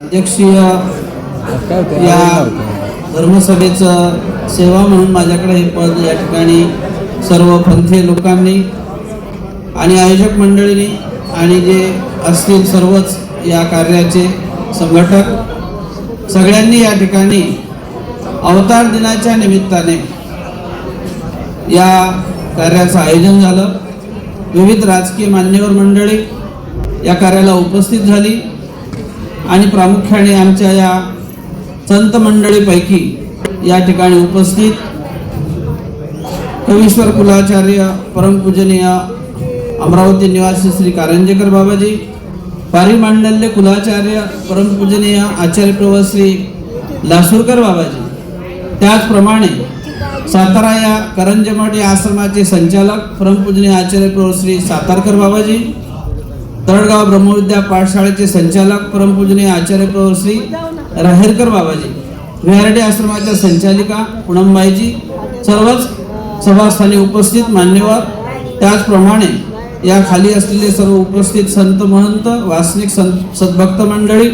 अध्यक्षीय या धर्मसभेचं सेवा म्हणून माझ्याकडे हे पद या ठिकाणी सर्व पंथीय लोकांनी आणि आयोजक मंडळींनी आणि जे असतील सर्वच या कार्याचे संघटक सगळ्यांनी या ठिकाणी अवतार दिनाच्या निमित्ताने या कार्याचं आयोजन झालं. विविध राजकीय मान्यवर मंडळी या कार्याला उपस्थित झाली. आणि प्रामुख्याने आमच्या या संत मंडळीपैकी या ठिकाणी उपस्थित कवीश्वर कुलाचार्य परमपूजनीय अमरावती निवासी श्री कारंजेकर बाबाजी पारिमांडल्य कुलाचार्य परमपूजनीय आचार्य प्रभू श्री लासूरकर बाबाजी. त्याचप्रमाणे सातारा या करंजमाटी आश्रमाचे संचालक परमपूजनीय आचार्य प्रव श्री सातारकर बाबाजी तळगाव ब्रह्मविद्या पाठशाळेचे संचालक परमपूजनीय आचार्य प्रभू श्री राहेरकर बाबाजी विहारडे आश्रमाच्या संचालिका पुणमबाईजी सर्वच सभास्थानी उपस्थित मान्यवर. त्याचप्रमाणे या खाली असलेले सर्व उपस्थित संत महंत वासनिक संत सद्भक्त मंडळी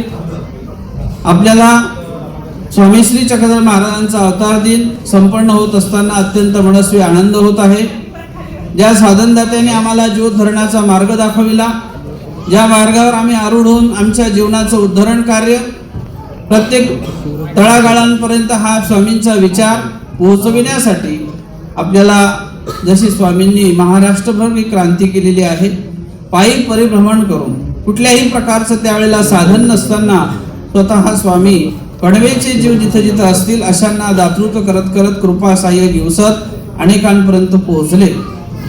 आपल्याला स्वामी श्री चक्रधर महाराजांचा अवतार दिन संपन्न होत असताना अत्यंत मनस्वी आनंद होत आहे. ज्या साधनदात्याने आम्हाला ज्योत धरणाचा मार्ग दाखविला ज्या मार्गावर आम्ही आरूढ होऊन आमच्या जीवनाचं उद्धरण कार्य प्रत्येक तळागाळांपर्यंत हा स्वामींचा विचार पोहोचविण्यासाठी आपल्याला जशी स्वामींनी महाराष्ट्रभर ही क्रांती केलेली आहे पायी परिभ्रमण करून कुठल्याही प्रकारचं त्यावेळेला साधन नसताना स्वतः स्वामी कडवेचे जीव जिथं जिथं असतील अशांना दातृत्व करत करत कृपा सहाय्य दिवसात अनेकांपर्यंत पोहोचले.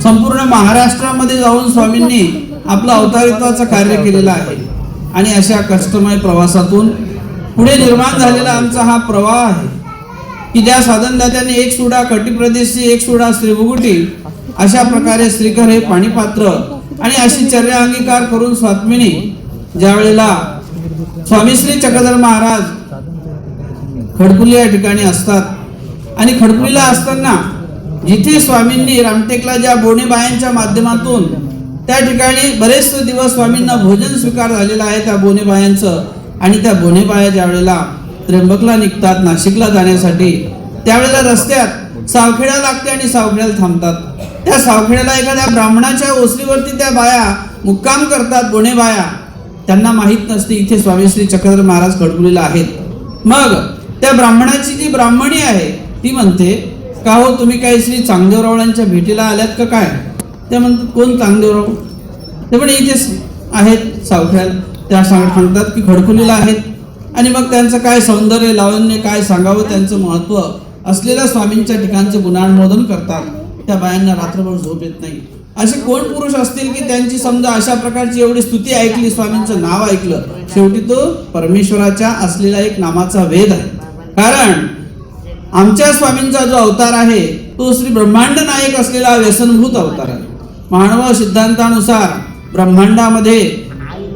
संपूर्ण महाराष्ट्रामध्ये जाऊन स्वामींनी आपलं अवतारित्वाचं कार्य केलेलं आहे. आणि अशा कष्टमय प्रवासातून पुढे निर्माण झालेला आमचा हा प्रवाह आहे. की ज्या साधनदात्याने एक सुडा कटी प्रदेशची एक सुडा श्रीभुगुटी अशा प्रकारे श्रीकर हे पाणीपात्र आणि अशी चर्या अंगीकार करून स्वात्मिनी ज्या वेळेला स्वामी श्री चक्रधर महाराज खडकुली या ठिकाणी असतात आणि खडकुलीला असताना जिथे स्वामींनी रामटेकला ज्या बोणेबायांच्या माध्यमातून त्या ठिकाणी बरेच दिवस स्वामींना भोजन स्वीकार झालेला आहे त्या बोनेबायांचं. आणि त्या बोनेबाया ज्यावेळेला त्र्यंबकला निघतात नाशिकला जाण्यासाठी त्यावेळेला रस्त्यात सावखेडा लागते आणि सावखेड्याला थांबतात. त्या सावखेड्याला एखाद्या ब्राह्मणाच्या ओसरीवरती त्या बाया मुक्काम करतात बोनेबाया. त्यांना माहीत नसते इथे स्वामी श्री चक्रधर महाराज खडकुलीला आहेत. मग त्या ब्राह्मणाची जी ब्राह्मणी आहे ती म्हणते का हो तुम्ही काही श्री चांगदेवरावळांच्या भेटीला आल्यात का काय? ते म्हणतात कोण चांगदेवराव ते पण इथेच आहेत सावख्यात त्या सांग सांगतात की खडकुलीला आहेत. आणि मग त्यांचं काय सौंदर्य लावण्य काय सांगावं त्यांचं महत्त्व असलेल्या स्वामींच्या ठिकाणचे गुणानुमोदन करतात. त्या बायांना रात्रभर झोप येत नाही. असे कोण पुरुष असतील की त्यांची समजा अशा प्रकारची एवढी स्तुती ऐकली स्वामींचं नाव ऐकलं शेवटी तो परमेश्वराच्या असलेला एक नामाचा वेद आहे. कारण आमच्या स्वामींचा जो अवतार आहे तो श्री ब्रह्मांड नायक असलेला व्यसनभूत अवतार आहे. मानव सिद्धांतानुसार ब्रह्मांडामध्ये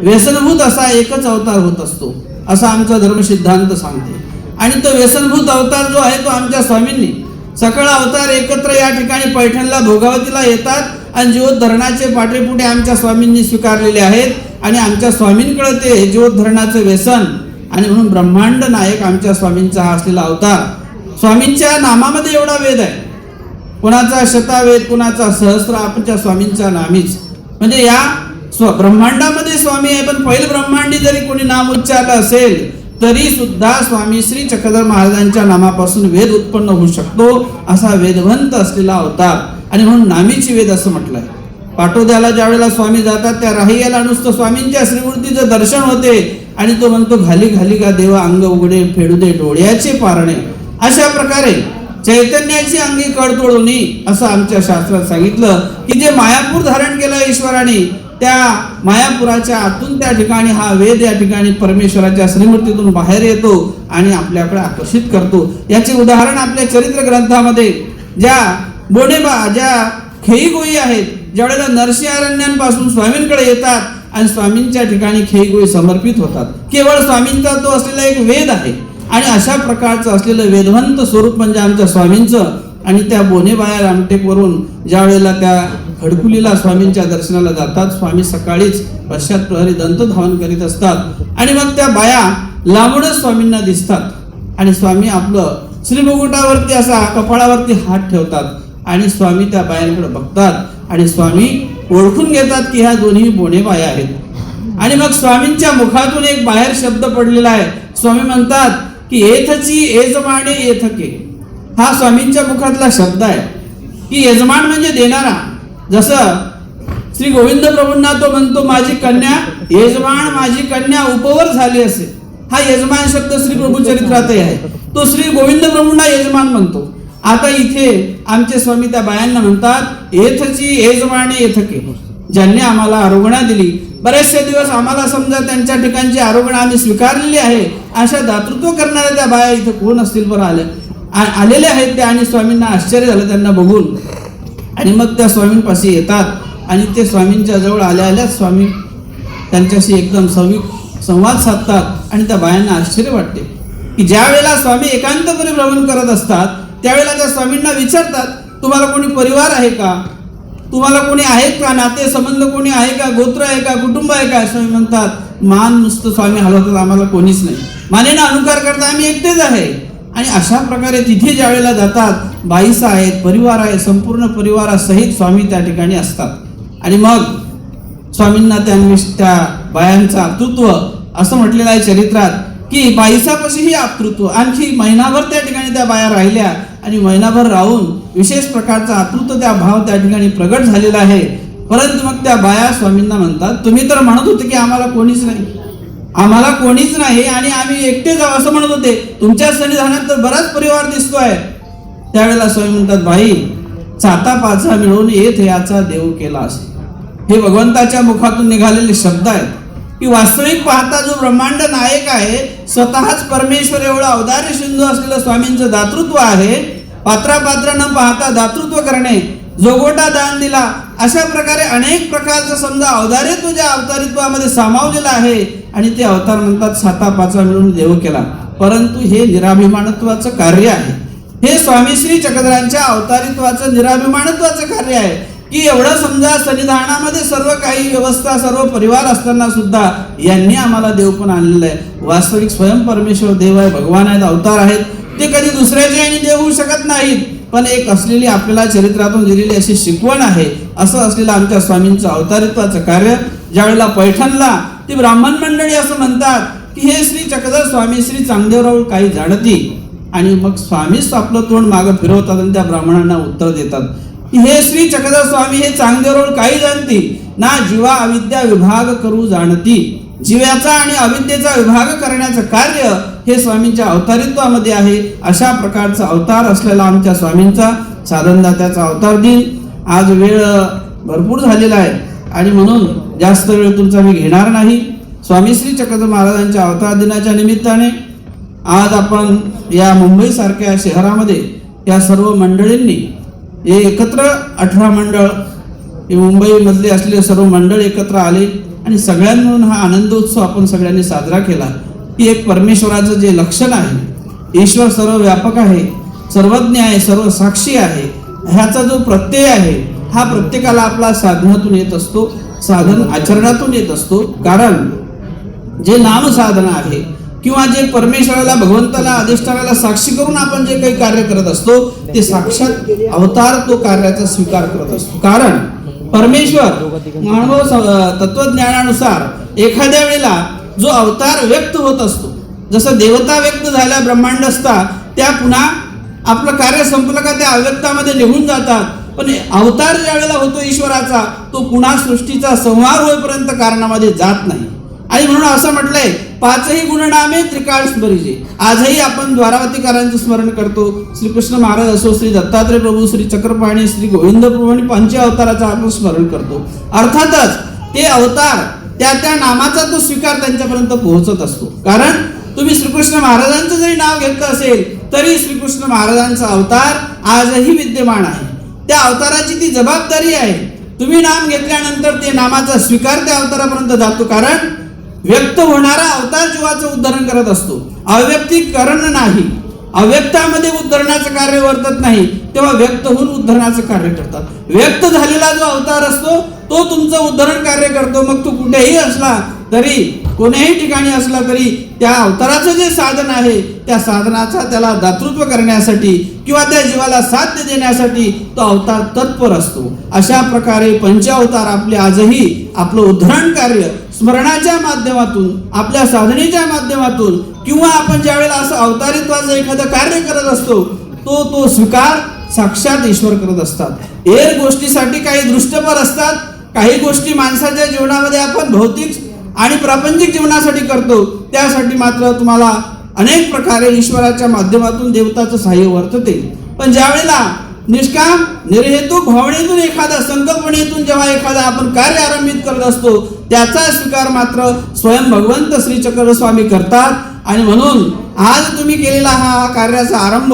व्यसनभूत असा एकच अवतार होत असतो असा आमचा धर्म सिद्धांत सांगते. आणि तो व्यसनभूत अवतार जो आहे तो आमच्या स्वामींनी सकळ अवतार एकत्र या ठिकाणी पैठणला भोगावतीला येतात आणि जीवोद्धरणाचे धरणाचे आमच्या स्वामींनी स्वीकारलेले आहेत आणि आमच्या स्वामींकडे ते जीवोद्धरणाचं व्यसन आणि म्हणून ब्रह्मांड नायक आमच्या स्वामींचा हा असलेला अवतार. स्वामींच्या नामामध्ये एवढा वेद आहे. कुणाचा शतावेद कुणाचा सहस्र आमच्या स्वामींचा नामीच. म्हणजे या स्व ब्रह्मांडामध्ये स्वामी आहे पण पहिलं ब्रह्मांडी जरी कोणी नाम उच्चारलं असेल तरी सुद्धा स्वामी श्री चक्रधर महाराजांच्या नामापासून वेद उत्पन्न होऊ शकतो असा वेदवंत असलेला अवतार. आणि म्हणून नामीची वेद असं म्हटलंय. पाटोद्याला ज्या वेळेला स्वामी जातात त्या राहियाला नुसतं स्वामींच्या श्रीमूर्तीचं दर्शन होते आणि तो म्हणतो घाली घाली का देवा अंग उघडे फेडू दे डोळ्याचे पारणे. अशा प्रकारे चैतन्याची अंगी कडतोडूनी असं आमच्या शास्त्रात सांगितलं की जे मायापूर धारण केलं ईश्वराने त्या मायापुराच्या आतून त्या ठिकाणी हा वेद या ठिकाणी परमेश्वराच्या श्रीमूर्तीतून बाहेर येतो आणि आपल्याकडे आकर्षित करतो. याचे उदाहरण आपल्या चरित्र ग्रंथामध्ये ज्या बोनेबा ज्या खेईगोई आहेत ज्यावेळेला नरसिंहारण्यांपासून स्वामींकडे येतात आणि स्वामींच्या ठिकाणी खेईगोई समर्पित होतात. केवळ स्वामींचा तो असलेला एक वेद आहे. आणि अशा प्रकारचं असलेलं वेदवंत स्वरूप म्हणजे आमच्या स्वामींचं आणि त्या बोनेबाया रामटेकवरून ज्या वेळेला त्या खडकुलीला स्वामींच्या दर्शनाला जातात स्वामी सकाळीच पश्चात प्रहरी दंत धावन करीत असतात. आणि मग त्या बाया लांबूनच स्वामींना दिसतात. आणि स्वामी आपलं श्रीमुकुटावरती असा कपाळावरती हात ठेवतात आणि स्वामी त्या बायांकडे बघतात आणि स्वामी ओळखून घेतात की ह्या दोन्ही बोणे बाया आहेत. आणि मग स्वामींच्या मुखातून एक बाहेर शब्द पडलेला आहे. स्वामी म्हणतात की एथची एजमाने एथके हा स्वामींच्या मुखातला शब्द आहे. की यजमान म्हणजे देणारा. जसं श्री गोविंद प्रभूंना तो म्हणतो माझी कन्या यजमान माझी कन्या उपवर झाली असे. हा यजमान शब्द श्री प्रभू चरित्रातही आहे. तो श्री गोविंद प्रभूंना यजमान म्हणतो. आता इथे आमचे स्वामी त्या बायांना म्हणतात येथची यजमाने येथके ज्यांनी आम्हाला आरोग्या दिली बरेचसे दिवस आम्हाला समजा त्यांच्या ठिकाणची आरोपणं आम्ही स्वीकारलेली आहे अशा दातृत्व करणाऱ्या त्या बाया इथे कोण असतील बरं आले? आ- आलेले आहेत ते आणि स्वामींना आश्चर्य झालं त्यांना बघून. आणि मग त्या स्वामींपाशी येतात आणि ते स्वामींच्या जवळ आल्या आल्याच स्वामी त्यांच्याशी एकदम सवी संवाद साधतात आणि त्या बायांना आश्चर्य वाटते. की ज्या वेळेला स्वामी एकांतपणे भ्रमण करत असतात त्यावेळेला त्या स्वामींना विचारतात तुम्हाला कोणी परिवार आहे का? तुम्हाला कोणी आहेत का? नाते संबंध कोणी आहे का? गोत्र आहे का? कुटुंब आहे का? स्वामी म्हणतात. मान नुसतं स्वामी हलवतात आम्हाला कोणीच नाही. मानेना अनुकार करता आम्ही एकटेच आहे. आणि अशा प्रकारे तिथे ज्या वेळेला जातात बाईस आहेत परिवार आहे संपूर्ण परिवारासहित स्वामी त्या ठिकाणी असतात. आणि मग स्वामींना त्या त्या बायांचं आतृत्व असं म्हटलेलं आहे चरित्रात की बाईसापाशीही आतृत्व. आणखी महिनाभर त्या ठिकाणी त्या बाया राहिल्या. आणि महिनाभर राहून विशेष प्रकारचा आतृत्व त्या भाव त्या ठिकाणी प्रगट झालेला आहे. परंतु मग त्या बाया स्वामींना म्हणतात तुम्ही तर म्हणत होते की आम्हाला कोणीच नाही. आम्हाला कोणीच नाही आणि आम्ही एकटे जाऊ असं म्हणत होते. तुमच्या सन्निधानात तर बराच परिवार दिसतो आहे त्यावेळेला स्वामी म्हणतात बाई चाता पाचा मिळून येत याचा देव केला असे हे भगवंताच्या मुखातून निघालेले शब्द आहेत. की वास्तविक पाहता जो ब्रह्मांड नायक आहे स्वतःच परमेश्वर एवढं अवधार्य सिंधू असलेलं स्वामींचं दातृत्व आहे पात्रापात्र न पाहता दातृत्व करणे जोगोटा दान दिला अशा प्रकारे अनेक प्रकारचं समजा अवदार्यत्व ज्या अवतारित्वामध्ये सामावलेलं आहे आणि ते अवतार म्हणतात साता पाचवा मिळून देव केला. परंतु हे निराभिमानत्वाचं कार्य आहे. हे स्वामी श्री चक्रधरांच्या अवतारित्वाचं निराभिमानत्वाचं कार्य आहे. की एवढं समजा सन्निधानामध्ये सर्व काही व्यवस्था सर्व परिवार असताना सुद्धा यांनी आम्हाला देव पण आणलेलं आहे. वास्तविक स्वयं परमेश्वर देव आहे भगवान आहेत अवतार आहेत. ते कधी दुसऱ्याचे आणि देव होऊ शकत नाहीत. पण एक असलेली आपल्याला चरित्रातून दिलेली अशी शिकवण आहे. असं असलेलं आमच्या स्वामींचं अवतारित्वाचं कार्य ज्यावेळेला पैठणला ती ब्राह्मण मंडळी असं म्हणतात की हे श्री चक्रधर स्वामी श्री चांगदेवराव काही जाणती. आणि मग स्वामीच आपलं तोंड मागं फिरवतात आणि त्या ब्राह्मणांना उत्तर देतात. हे श्री चक्रधर स्वामी हे चांगदेवरून काही जाणती ना जीवा अविद्या विभाग करू जाणती. जीव्याचा आणि अविद्येचा विभाग करण्याचं कार्य हे स्वामींच्या अवतारित्वामध्ये आहे. अशा प्रकारचा अवतार असलेला आमच्या स्वामींचा साधनदात्याचा अवतार दिन आज वेळ भरपूर झालेला आहे. आणि म्हणून जास्त वेळ तुमचा मी घेणार नाही. स्वामी श्री चक्रधर महाराजांच्या अवतार दिनाच्या निमित्ताने आज आपण या मुंबईसारख्या शहरामध्ये या सर्व मंडळींनी हे एकत्र अठरा मंडळ हे मुंबईमधले असलेले सर्व मंडळ एकत्र आले आणि सगळ्यांमधून हा आनंदोत्सव आपण सगळ्यांनी साजरा केला. की एक परमेश्वराचं जे लक्षण आहे ईश्वर सर्व व्यापक आहे सर्वज्ञ आहे सर्व साक्षी आहे ह्याचा जो प्रत्यय आहे हा प्रत्येकाला आपला साधनातून येत असतो साधन आचरणातून येत असतो. कारण जे नामसाधना आहे किंवा जे परमेश्वराला भगवंताला अधिष्ठानाला साक्षी करून आपण जे काही कार्य करत असतो ते साक्षात अवतार तो कार्याचा स्वीकार करत असतो. कारण परमेश्वर मानव तत्वज्ञानानुसार एखाद्या वेळेला जो अवतार व्यक्त होत असतो जसं देवता व्यक्त झाल्या ब्रह्मांड असता त्या पुन्हा आपलं कार्य संपलं का त्या अव्यक्तामध्ये निघून जातात. पण अवतार ज्या वेळेला होतो ईश्वराचा तो पुन्हा सृष्टीचा संहार होईपर्यंत कारणामध्ये जात नाही. आणि म्हणून असं म्हटलंय पाचही गुणनामे त्रिकाळ स्मरिजे. आजही आपण द्वारावतीकारांचं स्मरण करतो. श्रीकृष्ण महाराज असो श्री दत्तात्रय प्रभू श्री चक्रपाणी श्री गोविंद प्रभू आणि पंच अवताराचं आपण स्मरण करतो. अर्थातच ते अवतार त्या त्या नामाचा तो स्वीकार त्यांच्यापर्यंत पोहोचत असतो. कारण तुम्ही श्रीकृष्ण महाराजांचं जरी नाव घेतलं असेल तरी श्रीकृष्ण महाराजांचा अवतार आजही विद्यमान आहे. त्या अवताराची ती जबाबदारी आहे. तुम्ही नाम घेतल्यानंतर ते नामाचा स्वीकार त्या अवतारापर्यंत जातो. कारण व्यक्त होणारा अवतार जीवाचं उद्धरण करत असतो. अव्यक्तीकरण नाही. अव्यक्तामध्ये उद्धरणाचं कार्य वर्तत नाही. तेव्हा व्यक्त होऊन उद्धरणाचं कार्य करतात. व्यक्त झालेला जो अवतार असतो तो तुमचं उद्धरण कार्य करतो. मग तू कुठेही असला तरी कोण्याही ठिकाणी असला तरी त्या अवताराचं जे साधन आहे त्या साधनाचा त्याला दातृत्व करण्यासाठी किंवा त्या जीवाला साध्य देण्यासाठी तो अवतार तत्पर असतो. अशा प्रकारे पंचावतार आपले आजही आपलं उद्धरण कार्य स्मरणाच्या माध्यमातून आपल्या साधनेच्या माध्यमातून किंवा आपण ज्यावेळेला असं अवतारित्वाचं एखादं कार्य करत असतो तो तो स्वीकार साक्षात ईश्वर करत असतात. एर गोष्टीसाठी काही दृष्टपर असतात काही गोष्टी माणसाच्या जीवनामध्ये आपण भौतिक आणि प्रापंचिक जीवनासाठी करतो त्यासाठी मात्र तुम्हाला अनेक प्रकारे ईश्वराच्या माध्यमातून देवताचं सहाय्य वर्तते. पण ज्या वेळेला निष्काम निर्हेतुक भावनेतून एखादा संकल्पनेतून जेव्हा एखादा आपण कार्य आरंभित करत असतो त्याचा स्वीकार मात्र स्वयं भगवंत श्री चक्रस्वामी करतात. आणि म्हणून आज तुम्ही केलेला हा कार्याचा आरंभ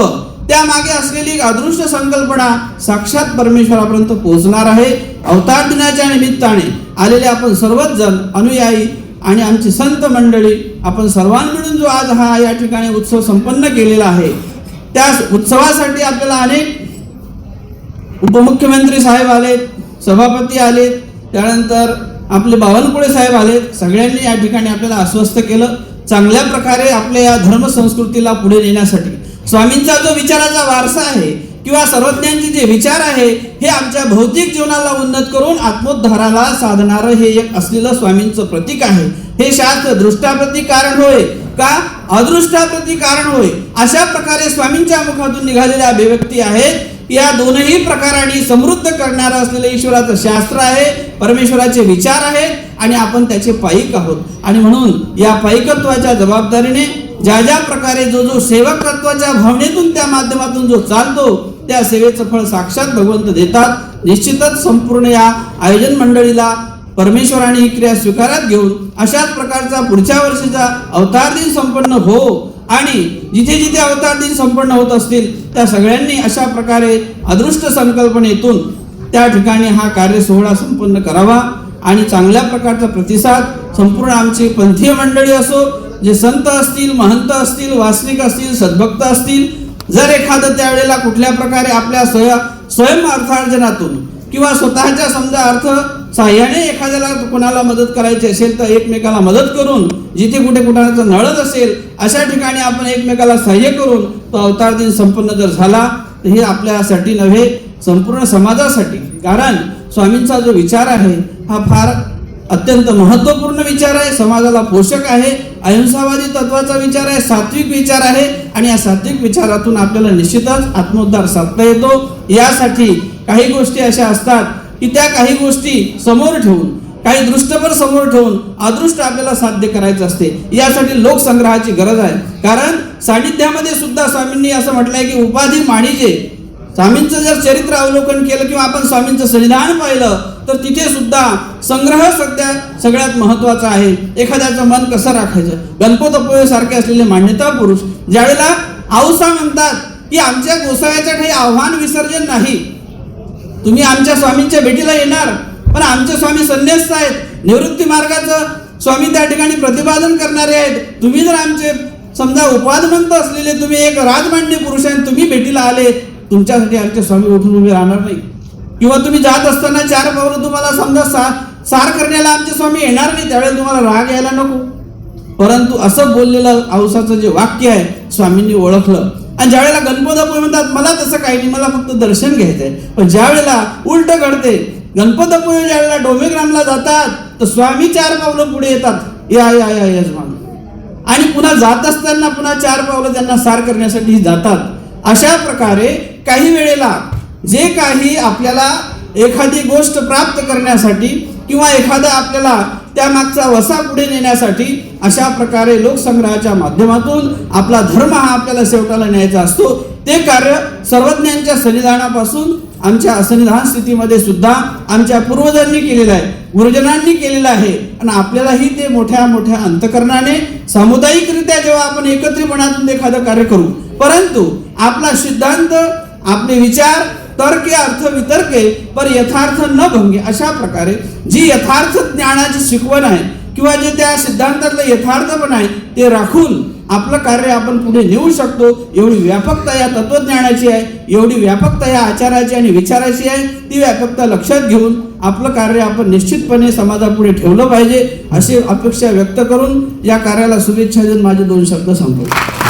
त्यामागे असलेली अदृश्य संकल्पना साक्षात परमेश्वरापर्यंत पोहोचणार आहे. अवतार दिनाच्या निमित्ताने आलेले आपण सर्वच जण अनुयायी आणि आमची संत मंडळी आपण सर्वांकडून जो आज हा या ठिकाणी उत्सव संपन्न केलेला आहे त्या उत्सवासाठी आपल्याला अनेक उपमुख्यमंत्री साहेब आलेत सभापती आलेत त्यानंतर आपले बावनकुळे साहेब आलेत सगळ्यांनी या ठिकाणी आपल्याला अस्वस्थ केलं. चांगल्या प्रकारे आपल्या या धर्म संस्कृतीला पुढे नेण्यासाठी. स्वामींचा जो विचाराचा वारसा आहे किंवा सर्वज्ञांचे जे विचार आहे हे आमच्या भौतिक जीवनाला उन्नत करून आत्मोद्धाराला साधणारं हे एक असलेलं स्वामींचं प्रतीक आहे. हे शास्त्र दृष्टाप्रती कारण होय का? अदृष्टाप्रती कारण होय. अशा प्रकारे स्वामींच्या मुखातून निघालेल्या अभिव्यक्ती आहेत. या दोनही प्रकारांनी समृद्ध करणारं असलेलं ईश्वराचं शास्त्र आहे परमेश्वराचे विचार आहेत आणि आपण त्याचे पायिक आहोत. आणि म्हणून या पायिकत्वाच्या जबाबदारीने ज्या ज्या प्रकारे जो जो सेवकत्वाच्या भावनेतून त्या माध्यमातून जो चालतो त्या सेवेचं फळ साक्षात भगवंत देतात. निश्चितच संपूर्ण या आयोजन मंडळीला परमेश्वराने ही क्रिया स्वीकारात घेऊन अशाच प्रकारचा पुढच्या वर्षीचा अवतार दिन संपन्न हो आणि जिथे जिथे अवतार दिन संपन्न होत असतील त्या सगळ्यांनी अशा प्रकारे अदृष्ट संकल्पनेतून त्या ठिकाणी हा कार्य सोहळा संपन्न करावा आणि चांगल्या प्रकारचा प्रतिसाद संपूर्ण आमची पंथीय मंडळी असो जे संत असतील महंत असतील वासनिक असतील सद्भक्त असतील जर एखादं त्यावेळेला कुठल्या प्रकारे आपल्या स्वय स्वयं अर्थार्जनातून किंवा स्वतःच्या समजा अर्थ साह्याने एखाद्याला कोणाला मदत करायची असेल तर एकमेकाला मदत करून जिथे कुठे कुणाचं नळत असेल अशा ठिकाणी आपण एकमेकाला सहाय्य करून तो अवतार दिन संपन्न जर झाला तर हे आपल्यासाठी नव्हे संपूर्ण समाजासाठी. कारण स्वामींचा जो विचार आहे हा फार अत्यंत महत्त्वपूर्ण विचार आहे समाजाला पोषक आहे अहिंसावादी तत्वाचा विचार आहे सात्विक विचार आहे आणि या सात्विक विचारातून आपल्याला निश्चितच आत्मोद्धार साधता येतो. यासाठी काही गोष्टी अशा असतात की त्या काही गोष्टी समोर ठेवून काही दृष्टभर समोर ठेवून अदृष्ट आपल्याला साध्य करायचं असते. यासाठी लोकसंग्रहाची गरज आहे. कारण सानिध्यामध्ये सुद्धा स्वामींनी असं म्हटलंय की उपाधी माणिजे स्वामींचं जर चरित्र अवलोकन केलं किंवा आपण स्वामींचं संविधान पाहिलं तर तिथे सुद्धा संग्रह सध्या सगळ्यात महत्त्वाचा आहे. एखाद्याचं मन कसं राखायचं? गणपतपोळे सारखे असलेले मान्यता पुरुष ज्यावेळेला आऊसा म्हणतात की आमच्या गोसाव्याच्या काही आव्हान विसर्जन नाही तुम्ही आमच्या स्वामींच्या भेटीला येणार पण आमचे स्वामी संन्यास्त आहेत. निवृत्ती मार्गाचं स्वामी त्या ठिकाणी प्रतिपादन करणारे आहेत. तुम्ही जर आमचे समजा उपवादमंत असलेले तुम्ही एक राजमान्य पुरुष आहे तुम्ही भेटीला आले तुमच्यासाठी आमचे स्वामी उठून उभे राहणार नाही. किंवा तुम्ही जात असताना चार पावलं तुम्हाला समजा सा सार करण्याला आमचे स्वामी येणार नाही त्यावेळेला तुम्हाला राग यायला नको. परंतु असं बोललेलं औसाचं जे वाक्य आहे स्वामींनी ओळखलं. आणि ज्यावेळेला गणपतपुळे म्हणतात मला तसं काही नाही मला फक्त दर्शन घ्यायचंय. पण ज्या वेळेला उलट घडते गणपतपुळे ज्या वेळेला डोमेग्रामला जातात तर स्वामी चार पावलं पुढे येतात. या या या यजमान. आणि पुन्हा जात असताना पुन्हा चार पावलं त्यांना सार करण्यासाठी जातात. अशा प्रकारे काही वेळेला जे काही आपल्याला एखादी गोष्ट प्राप्त करण्यासाठी किंवा एखादा आपल्याला त्या मागचा वसा पुढे नेण्यासाठी अशा प्रकारे लोकसंग्रहाच्या माध्यमातून आपला धर्म हा आपल्याला शेवटाला न्यायचा असतो. ते कार्य सर्वज्ञांच्या सन्निधानापासून आमच्या असन्निधान स्थितीमध्ये सुद्धा आमच्या पूर्वजांनी केलेलं आहे गुरुजनांनी केलेलं आहे. आणि आपल्यालाही ते मोठ्या मोठ्या अंतकरणाने सामुदायिकरित्या जेव्हा आपण एकत्रितपणातून एखादं कार्य करू परंतु आपला सिद्धांत आपले विचार तर्के अर्थ वितर्के पर यथार्थ न भंगे. अशा प्रकारे जी यथार्थ ज्ञानाची शिकवण आहे किंवा जे त्या सिद्धांतातलं यथार्थपण आहे ते राखून आपलं कार्य आपण पुढे नेऊ शकतो. एवढी व्यापकता या तत्वज्ञानाची आहे एवढी व्यापकता या आचाराची आणि विचाराची आहे ती व्यापकता लक्षात घेऊन आपलं कार्य आपण निश्चितपणे समाजापुढे ठेवलं पाहिजे अशी अपेक्षा व्यक्त करून या कार्याला शुभेच्छा देऊन माझे दोन शब्द संपवतो.